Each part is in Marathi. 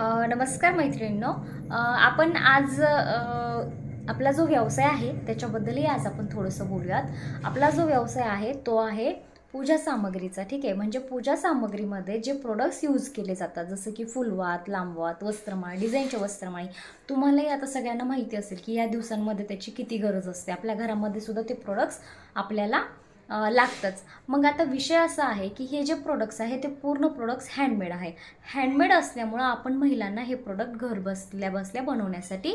नमस्कार मैत्रिणींनो. आपण आज आपला जो व्यवसाय आहे त्याच्याबद्दलही आज आपण थोडंसं बोलूयात. आपला जो व्यवसाय आहे तो आहे पूजा सामग्रीचा ठीक आहे? म्हणजे पूजा सामग्रीमध्ये जे प्रोडक्ट्स यूज केले जातात जसं की फुलवात लांबवात वस्त्रमाळ डिझाईनचे वस्त्रमाळी तुम्हालाही आता सगळ्यांना माहिती असेल की या दिवसांमध्ये त्याची किती गरज असते. आपल्या घरामध्ये सुद्धा ते प्रोडक्ट्स आपल्याला लागतंच. मग आता विषय असा आहे की हे जे प्रोडक्ट्स आहे ते पूर्ण प्रोडक्ट्स हँडमेड आहे. हँडमेड असल्यामुळं आपण महिलांना हे प्रोडक्ट घर बसल्या बसल्या बनवण्यासाठी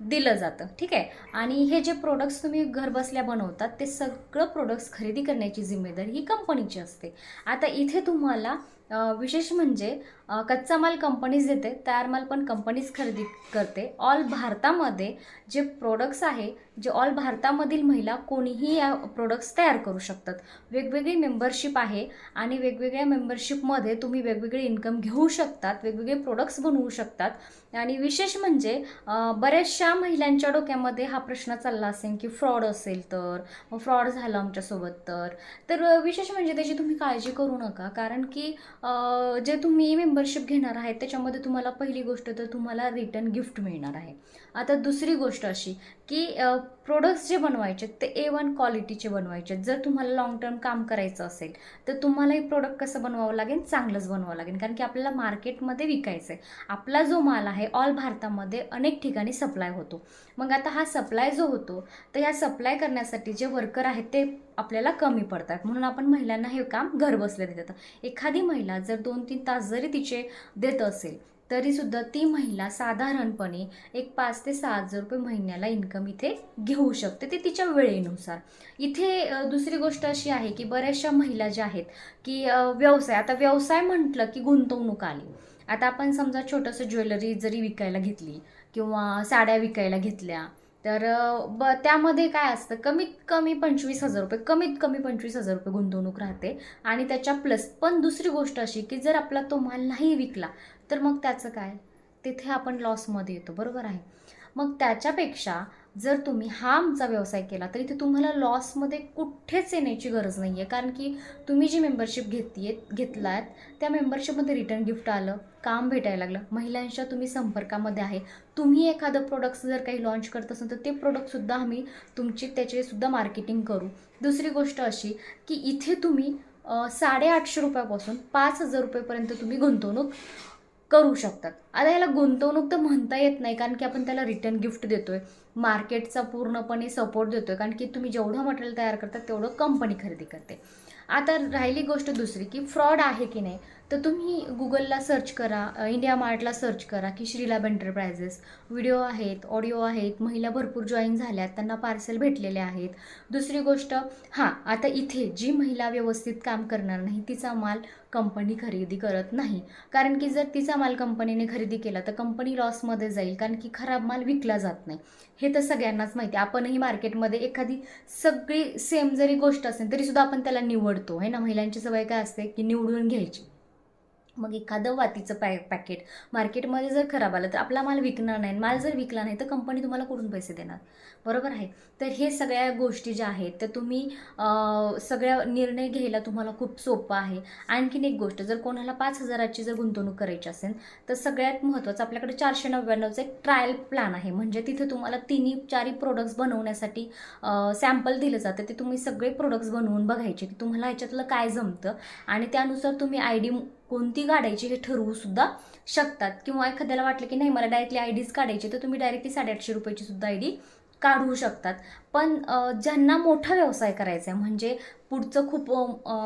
दिलं जातं. ठीक आहे? आणि हे जे प्रोडक्ट्स तुम्ही घरबसल्या बनवतात ते सगळं प्रोडक्ट्स खरेदी करण्याची जिम्मेदारी ही कंपनीची असते. आता इथे तुम्हाला विशेष म्हणजे कच्चा माल कंपनीज देते तयार माल पण कंपनीज खरेदी करते. ऑल भारतामध्ये जे प्रोडक्ट्स आहे जे ऑल भारतामधील महिला कोणीही या प्रोडक्ट्स तयार करू शकतात. वेगवेगळी मेंबरशिप आहे आणि वेगवेगळ्या मेंबरशिपमध्ये तुम्ही वेगवेगळे इन्कम घेऊ शकतात वेगवेगळे प्रोडक्ट्स बनवू शकतात. आणि विशेष म्हणजे बऱ्याचशा महिलांच्या डोक्यामध्ये हा प्रश्न चालला असेल की फ्रॉड असेल तर मग फ्रॉड झालं आमच्यासोबत तर. तर विशेष म्हणजे त्याची तुम्ही काळजी करू नका कारण की जे तुम्ही मेंबरशिप घेणार आहे त्याच्यामध्ये तुम्हाला पहिली गोष्ट तर तुम्हाला रिटर्न गिफ्ट मिळणार आहे. आता दुसरी गोष्ट अशी की प्रोडक्ट्स जे बनवायचे ते ए वन क्वालिटीचे बनवायचे. जर तुम्हाला लॉंग टर्म काम करायचं असेल तर तुम्हाला हे प्रोडक्ट कसं बनवावं लागेल? चांगलंच बनवावं लागेल. कारण की आपल्याला मार्केटमध्ये विकायचं आहे. आपला जो माल आहे ऑल भारतामध्ये अनेक ठिकाणी सप्लाय होतो. मग आता हा सप्लाय जो होतो तर ह्या सप्लाय करण्यासाठी जे वर्कर आहेत ते आपल्याला कमी पडतात. म्हणून आपण महिलांना हे काम घरबसल्या देतात. एखादी महिला जर दोन तीन तास जरी तिचे देत असेल तरीसुद्धा ती महिला साधारणपणे एक पाच ते सहा हजार रुपये महिन्याला इन्कम इथे घेऊ शकते ते तिच्या वेळेनुसार. इथे दुसरी गोष्ट अशी आहे की बऱ्याचशा महिला ज्या आहेत की व्यवसाय आता व्यवसाय म्हटलं की गुंतवणूक आली. आता आपण समजा छोटंसं ज्वेलरी जरी विकायला घेतली किंवा साड्या विकायला घेतल्या तर ब त्यामध्ये काय असतं कमीत कमी पंचवीस हजार रुपये कमीत कमी पंचवीस हजार रुपये गुंतवणूक राहते. आणि त्याच्या प्लस पण दुसरी गोष्ट अशी की जर आपला तो माल नाही विकला तर मग त्याचं काय? तिथे आपण लॉसमध्ये येतो बरोबर आहे? मग त्याच्यापेक्षा जर तुम्ही हा आमचा व्यवसाय केला तर इथे तुम्हाला लॉसमध्ये कुठेच येण्याची गरज नाही आहे कारण की तुम्ही जी मेंबरशिप घेतली घेतलात त्या मेंबरशिपमध्ये रिटर्न गिफ्ट आलं काम भेटायला लागलं महिलांच्या तुम्ही संपर्कामध्ये आहे तुम्ही एखादं प्रोडक्ट्स जर काही लॉन्च करत असाल तर ते प्रोडक्टसुद्धा आम्ही तुमची त्याचेसुद्धा मार्केटिंग करू. दुसरी गोष्ट अशी की इथे तुम्ही साडेआठशे रुपयापासून पाच हजार रुपयेपर्यंत तुम्ही गुंतवणूक करू शकतात. आता याला गुंतवणूक तर म्हणता येत नाही कारण की आपण त्याला रिटर्न गिफ्ट देतो आहे मार्केटचा पूर्णपणे सपोर्ट देतोय. कारण की तुम्ही जेवढं मटेरियल तयार करता तेवढं कंपनी खरेदी करते. आता राहिली गोष्ट दुसरी की फ्रॉड आहे की नाही तर तुम्ही गुगलला सर्च करा इंडिया मार्टला सर्च करा की श्रीलाब एंटरप्राइजेस व्हिडिओ आहेत ऑडिओ आहेत महिला भरपूर जॉईन झाल्यात त्यांना पार्सल भेटलेले आहेत. दुसरी गोष्ट हां आता इथे जी महिला व्यवस्थित काम करणार नाही तिचा माल कंपनी खरेदी करत नाही. कारण की जर तिचा माल कंपनीने खरेदी केला तर कंपनी लॉसमध्ये जाईल कारण की खराब माल विकला जात नाही. हे हे तर सगळ्यांनाच माहिती आहे. आपणही मार्केटमध्ये एखादी सगळी सेम जरी गोष्ट असेल तरीसुद्धा आपण त्याला निवडतो. आहे ना? महिलांची सवय काय असते की निवडून घ्यायची. मग एखादं वातीचं पॅ पॅकेट मार्केटमध्ये जर खराब आलं तर आपला माल विकणार नाही. माल जर विकला नाही तर कंपनी तुम्हाला कुठून पैसे देणार? बरोबर आहे? तर हे सगळ्या गोष्टी ज्या आहेत तर तुम्ही सगळ्या निर्णय घ्यायला तुम्हाला खूप सोपं आहे. आणखीन एक गोष्ट जर कोणाला पाच हजाराची जर गुंतवणूक करायची असेल तर सगळ्यात महत्त्वाचं आपल्याकडे चारशे नव्याण्णवचं एक ट्रायल प्लॅन आहे. म्हणजे तिथे तुम्हाला तिन्ही चारही प्रोडक्ट्स बनवण्यासाठी सॅम्पल दिलं जातं. ते तुम्ही सगळे प्रोडक्ट्स बनवून बघायचे. की तुम्हाला ह्याच्यातलं काय जमतं? आणि त्यानुसार तुम्ही आय डी कोणती काढायची हे ठरवू सुद्धा शकतात. किंवा एखाद्याला वाटलं की नाही मला डायरेक्टली आय डीज काढायची तर तुम्ही डायरेक्टली साडेआठशे रुपयाची सुद्धा आय डी काढू शकतात. पण ज्यांना मोठा व्यवसाय करायचा आहे म्हणजे पुढचं खूप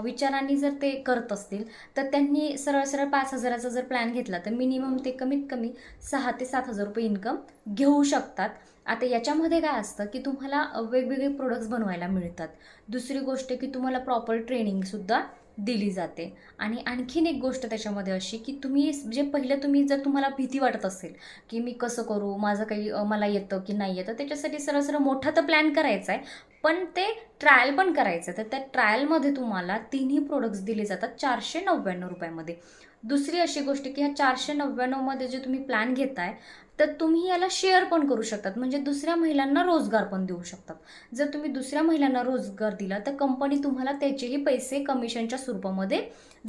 विचारांनी जर ते करत असतील तर त्यांनी सरळ सरळ पाच हजाराचा जर प्लॅन घेतला तर मिनिमम ते कमीत कमी सहा ते सात हजार रुपये इन्कम घेऊ शकतात. आता याच्यामध्ये काय असतं की तुम्हाला वेगवेगळे प्रोडक्ट्स बनवायला मिळतात. दुसरी गोष्ट की तुम्हाला प्रॉपर ट्रेनिंगसुद्धा दिली जाते. आणि आणखीन एक गोष्ट त्याच्यामध्ये अशी की तुम्ही जे पहिलं तुम्ही जर तुम्हाला भीती वाटत असेल की मी कसं करू माझं काही मला येतं की नाही येतं त्याच्यासाठी सरळ सरळ मोठा तर प्लॅन करायचा आहे. पण ते ट्रायल पण करायचं. आहे तर त्या ट्रायलमध्ये तुम्हाला तिन्ही प्रोडक्ट्स दिले जातात चारशे नव्याण्णव रुपयामध्ये. दुसरी अशी गोष्ट की ह्या चारशे नव्याण्णवमध्ये जे तुम्ही प्लॅन घेताय तर तुम्ही याला शेअर पण करू शकतात. म्हणजे दुसऱ्या महिलांना रोजगार पण देऊ शकतात. जर तुम्ही दुसऱ्या महिलांना रोजगार दिला तर कंपनी तुम्हाला त्याचेही पैसे कमिशनच्या स्वरूपामध्ये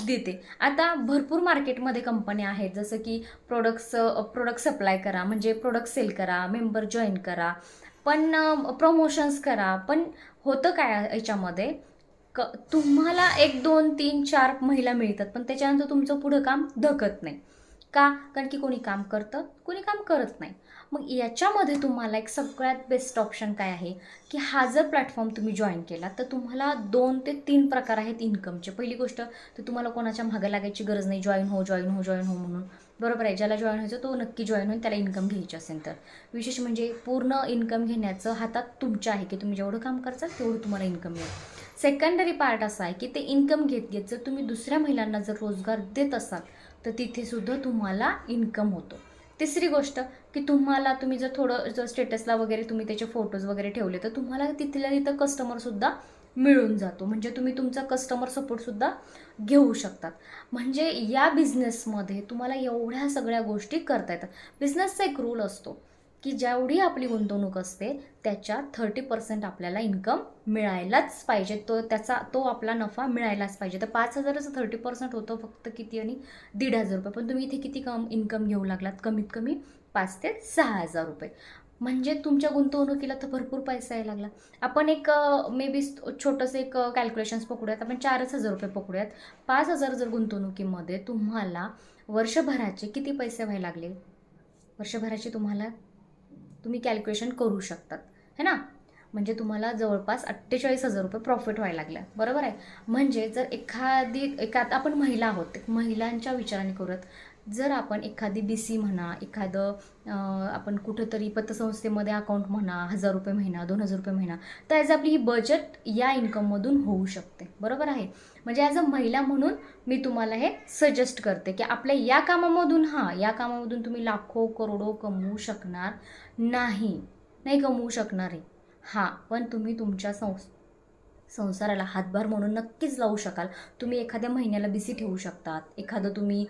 देते. आता भरपूर मार्केटमध्ये कंपन्या आहेत. जसं की प्रोडक्ट्स प्रोडक्ट सप्लाय करा म्हणजे प्रोडक्ट सेल करा मेंबर जॉईन करा पण प्रमोशन्स करा. पण होतं काय याच्यामध्ये? क तुम्हाला एक दोन तीन चार महिला मिळतात पण त्याच्यानंतर तुमचं पुढं काम धकत नाही. का? कारण की कोणी काम करतं कोणी काम करत नाही. मग याच्यामध्ये तुम्हाला एक सगळ्यात बेस्ट ऑप्शन काय आहे? की हा जर प्लॅटफॉर्म तुम्ही जॉईन केला तर तुम्हाला दोन ते तीन प्रकार आहेत इन्कमचे पहिली गोष्ट तर तुम्हाला कोणाच्या मागं लागायची गरज नाही जॉईन हो जॉईन हो जॉईन हो म्हणून. बरोबर आहे ज्याला जॉईन व्हायचं तो नक्की जॉईन होईल त्याला इन्कम घ्यायची असेल तर. विशेष म्हणजे पूर्ण इन्कम घेण्याचं हातात तुमच्या आहे की तुम्ही जेवढं काम करचाल तेवढं तुम्हाला इन्कम मिळेल. सेकंडरी पार्ट असा आहे की ते इन्कम घेत घेत जर तुम्ही दुसऱ्या महिलांना जर रोजगार देत असाल तर तिथेसुद्धा तुम्हाला इन्कम होतो. तिसरी गोष्ट की तुम्हाला तुम्ही जर थोडं जर स्टेटसला वगैरे तुम्ही त्याचे फोटोज वगैरे ठेवले तर तुम्हाला तिथल्या तिथं कस्टमरसुद्धा मिळून जातो. म्हणजे तुम्ही तुमचा कस्टमर सपोर्टसुद्धा घेऊ शकतात. म्हणजे या बिझनेसमध्ये तुम्हाला एवढ्या सगळ्या गोष्टी करता येतात. बिझनेसचा एक रूल असतो की जेवढी आपली गुंतवणूक असते त्याच्या थर्टी पर्सेंट आपल्याला इन्कम मिळायलाच पाहिजे. तो त्याचा तो आपला नफा मिळायलाच पाहिजे. तर पाच हजाराचं थर्टी पर्सेंट होतं फक्त किती आणि दीड हजार रुपये. पण तुम्ही इथे किती कम इन्कम घेऊ लागलात? कमीत कमी पाच ते सहा हजार रुपये. म्हणजे तुमच्या गुंतवणुकीला तर भरपूर पैसा यायला लागला. आपण एक मे बी छोटंसं एक कॅल्क्युलेशन्स पकडूयात. आपण चारच हजार रुपये पकडूयात. पाच हजार जर गुंतवणुकीमध्ये तुम्हाला वर्षभराचे किती पैसे व्हायला लागले? वर्षभराचे तुम्हाला तुम्ही कॅल्क्युलेशन करू शकतात. है ना? म्हणजे तुम्हाला जवळपास अठ्ठेचाळीस हजार रुपये प्रॉफिट व्हायला लागलं. बरोबर आहे? म्हणजे जर एखादी एका आपण महिला आहोत. महिलांच्या विचाराने करूयात. जर आपण एखादी बी सी म्हणा एखादं आपण कुठंतरी पतसंस्थेमध्ये अकाउंट म्हणा हजार रुपये महिना दोन हजार रुपये महिना तर ॲज आपली ही बजेट या इन्कममधून होऊ शकते. बरोबर आहे? म्हणजे ॲज अ महिला म्हणून मी तुम्हाला हे सजेस्ट करते की आपल्या या कामामधून हां या कामामधून तुम्ही लाखो करोडो कमवू शकणार नाही. नाही कमवू शकणार. आहे हां पण तुम्ही तुमच्या संस संसाराला हातभार म्हणून नक्कीच लावू शकाल. तुम्ही एखाद्या महिन्याला बिसी ठेवू शकतात. एखादं तुम्ही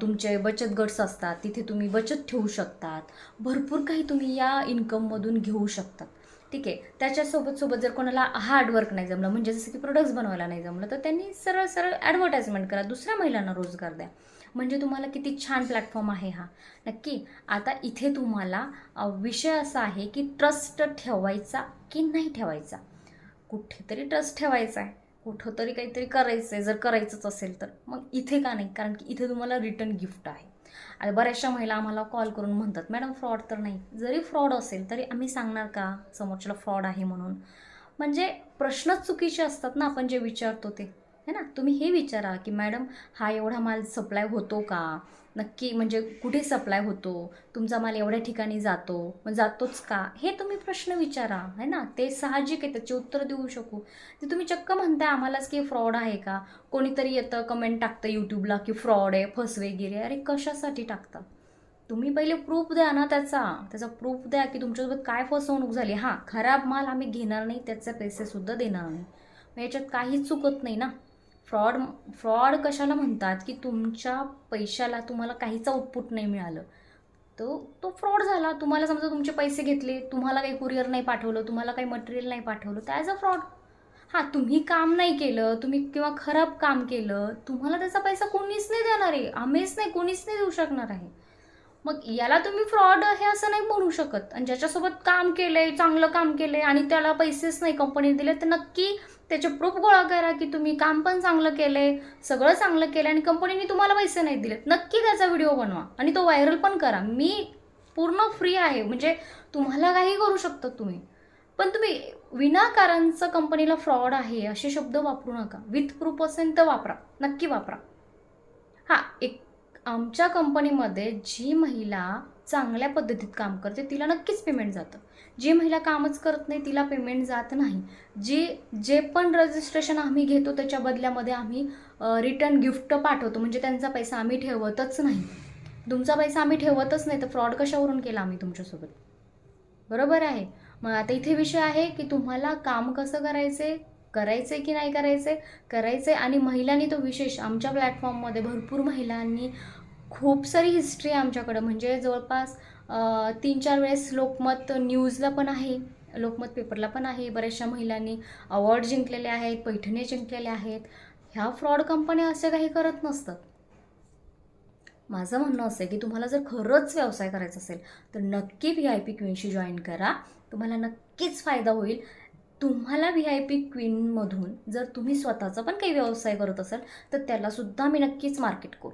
तुमचे बचत गट्स असतात तिथे तुम्ही बचत ठेवू शकतात. भरपूर काही तुम्ही या इन्कममधून घेऊ शकतात. ठीक आहे? त्याच्यासोबत सोबत जर कोणाला हार्डवर्क नाही जमलं म्हणजे जसं की प्रोडक्ट्स बनवायला नाही जमलं तर त्यांनी सरळ सरळ ॲडव्हर्टाईजमेंट करा. दुसऱ्या महिलांना रोजगार द्या. म्हणजे तुम्हाला किती छान प्लॅटफॉर्म आहे हा. नक्की? आता इथे तुम्हाला विषय असा आहे की ट्रस्ट ठेवायचा की नाही ठेवायचा? कुठेतरी ट्रस्ट ठेवायचा आहे कुठं तरी काहीतरी करायचं आहे जर करायचंच असेल तर. मग इथे का नाही? कारण की इथे तुम्हाला रिटर्न गिफ्ट आहे. आता बऱ्याचशा महिला आम्हाला कॉल करून म्हणतात मॅडम फ्रॉड तर नाही. जरी फ्रॉड असेल तरी आम्ही सांगणार का? समोरच्याला फ्रॉड आहे म्हणून. म्हणजे प्रश्नच चुकीचे असतात ना आपण जे विचारतो ते. है ना? तुम्ही हे विचारा की मॅडम हा एवढा माल सप्लाय होतो का? नक्की म्हणजे कुठे सप्लाय होतो? तुमचा माल एवढ्या ठिकाणी जातो? मग जातोच का? हे तुम्ही प्रश्न विचारा है ना? ते साहजिक आहे त्याचे उत्तर देऊ शकू. ते तुम्ही चक्क म्हणताय आम्हालाच की फ्रॉड आहे का? कोणीतरी येतं कमेंट टाकतं यूट्यूबला की फ्रॉड आहे फसवेगिरी अरे कशासाठी टाकता तुम्ही पहिले प्रूफ द्या ना त्याचा. त्याचा प्रूफ द्या की तुमच्यासोबत काय फसवणूक झाली. हां खराब माल आम्ही घेणार नाही त्याचे पैसेसुद्धा देणार नाही. मग याच्यात काहीच चुकत नाही ना? फ्रॉड फ्रॉड कशाला म्हणतात की तुमच्या पैशाला तुम्हाला काहीच आउटपुट नाही मिळालं. तो तो फ्रॉड झाला. तुम्हाला समजा तुमचे पैसे घेतले तुम्हाला काही कुरिअर नाही पाठवलं तुम्हाला काही मटेरियल नाही पाठवलं तर ॲज अ फ्रॉड हां तुम्ही काम नाही केलं तुम्ही किंवा खराब काम केलं तुम्हाला त्याचा पैसा कोणीच नाही देणार आहे. आम्हीच नाही कोणीच नाही देऊ शकणार आहे. मग याला तुम्ही फ्रॉड हे असं नाही म्हणू शकत. आणि ज्याच्यासोबत काम केलं आहे चांगलं काम केलं आहे आणि त्याला पैसेच नाही कंपनीने दिले तर नक्की त्याचे प्रूफ गोळा करा की तुम्ही काम पण चांगलं केलंय सगळं चांगलं केलं आणि कंपनीने तुम्हाला पैसे नाही दिलेत. नक्की त्याचा व्हिडिओ बनवा आणि तो व्हायरल पण करा. मी पूर्ण फ्री आहे. म्हणजे तुम्हाला काही करू शकता तुम्ही. पण तुम्ही विनाकारणचं कंपनीला फ्रॉड आहे असे शब्द वापरू नका. विथ प्रूफ असेल तर वापरा. नक्की वापरा. हां एक आमच्या कंपनीमध्ये जी महिला चांगल्या पद्धतीत काम करते तिला नक्कीच पेमेंट जातं. जी महिला कामच करत नाही तिला पेमेंट जात नाही. जी जे पण रजिस्ट्रेशन आम्ही घेतो त्याच्या बदल्यामध्ये आम्ही रिटर्न गिफ्ट पाठवतो. म्हणजे त्यांचा पैसा आम्ही ठेवतच नाही. तुमचा पैसा आम्ही ठेवतच नाही तर फ्रॉड कशावरून केला आम्ही तुमच्यासोबत? बरोबर आहे. मग आता इथे विषय आहे की तुम्हाला काम कसं करायचे करायचे की नाही करायचे करायचे आणि महिलांनी तो विशेष आमच्या प्लॅटफॉर्ममध्ये भरपूर महिलांनी खूप सारी हिस्ट्री आमच्याकडं. म्हणजे जवळपास तीन चार वेळेस लोकमत न्यूजला पण आहे लोकमत पेपरला पण आहे. बऱ्याचशा महिलांनी अवॉर्ड जिंकलेले आहेत पैठणी जिंकलेले आहेत. ह्या फ्रॉड कंपन्या असे काही करत नसतात. माझं म्हणणं असं आहे की तुम्हाला जर खरंच व्यवसाय करायचा असेल तर नक्की व्ही आय पी क्वीनशी जॉईन करा. तुम्हाला नक्कीच फायदा होईल. तुम्हाला व्ही आय पी क्वीनमधून जर तुम्ही स्वतःचा पण काही व्यवसाय करत असाल तर त्यालासुद्धा मी नक्कीच मार्केट करू.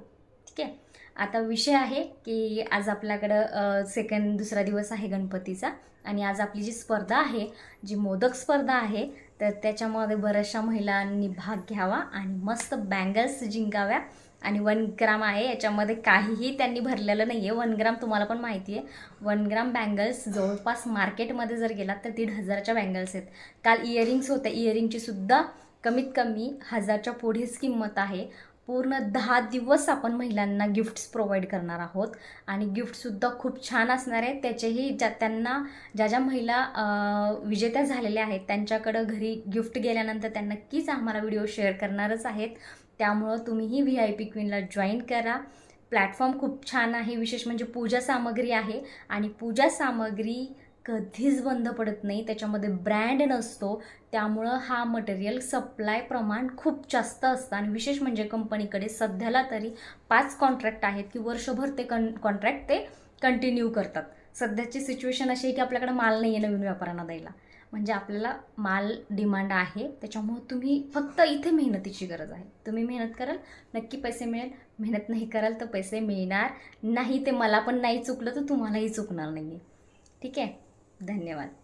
ठीक आहे? आता विषय आहे की आज आपल्याकडं सेकंड दुसरा दिवस आहे गणपतीचा. आणि आज आपली जी स्पर्धा आहे जी मोदक स्पर्धा आहे तर त्याच्यामध्ये बऱ्याचशा महिलांनी भाग घ्यावा आणि मस्त बँगल्स जिंकाव्या. आणि वन ग्राम आहे याच्यामध्ये काहीही त्यांनी भरलेलं नाही आहे वन ग्राम तुम्हाला पण माहिती आहे. वन ग्राम बँगल्स जवळपास मार्केटमध्ये जर गेलात तर दीड हजाराच्या बँगल्स आहेत. काल इयरिंग्स होत्या. इयरिंगची सुद्धा कमीत कमी हजारच्या पुढेच किंमत आहे. पूर्ण दहा दिवस आपण महिलांना गिफ्ट्स प्रोव्हाइड करणार आहोत. आणि गिफ्टसुद्धा खूप छान असणार आहे त्याचेही ज्या त्यांना ज्या ज्या महिला विजेत्या झालेल्या आहेत त्यांच्याकडं घरी गिफ्ट गेल्यानंतर त्या नक्कीच आम्हाला व्हिडिओ शेअर करणारच आहेत. त्यामुळं तुम्हीही व्ही आय पी क्वीनला जॉईन करा. प्लॅटफॉर्म खूप छान आहे. विशेष म्हणजे पूजा सामग्री आहे. आणि पूजा सामग्री कधीच बंद पडत नाही त्याच्यामध्ये ब्रँड नसतो त्यामुळं हा मटेरियल सप्लाय प्रमाण खूप जास्त असतं. आणि विशेष म्हणजे कंपनीकडे सध्याला तरी पाच कॉन्ट्रॅक्ट आहेत की वर्षभर ते कन कॉन्ट्रॅक्ट ते कंटिन्यू करतात. सध्याची सिच्युएशन अशी आहे की आपल्याकडे माल नाही आहे नवीन व्यापाऱ्यांना द्यायला. म्हणजे आपल्याला माल डिमांड आहे त्याच्यामुळं तुम्ही फक्त इथे मेहनतीची गरज आहे. तुम्ही मेहनत कराल नक्की पैसे मिळेल. मेहनत नाही कराल तर पैसे मिळणार नाही. ते मला पण नाही चुकलं तर तुम्हालाही चुकणार नाही आहे ठीक आहे? धन्यवाद.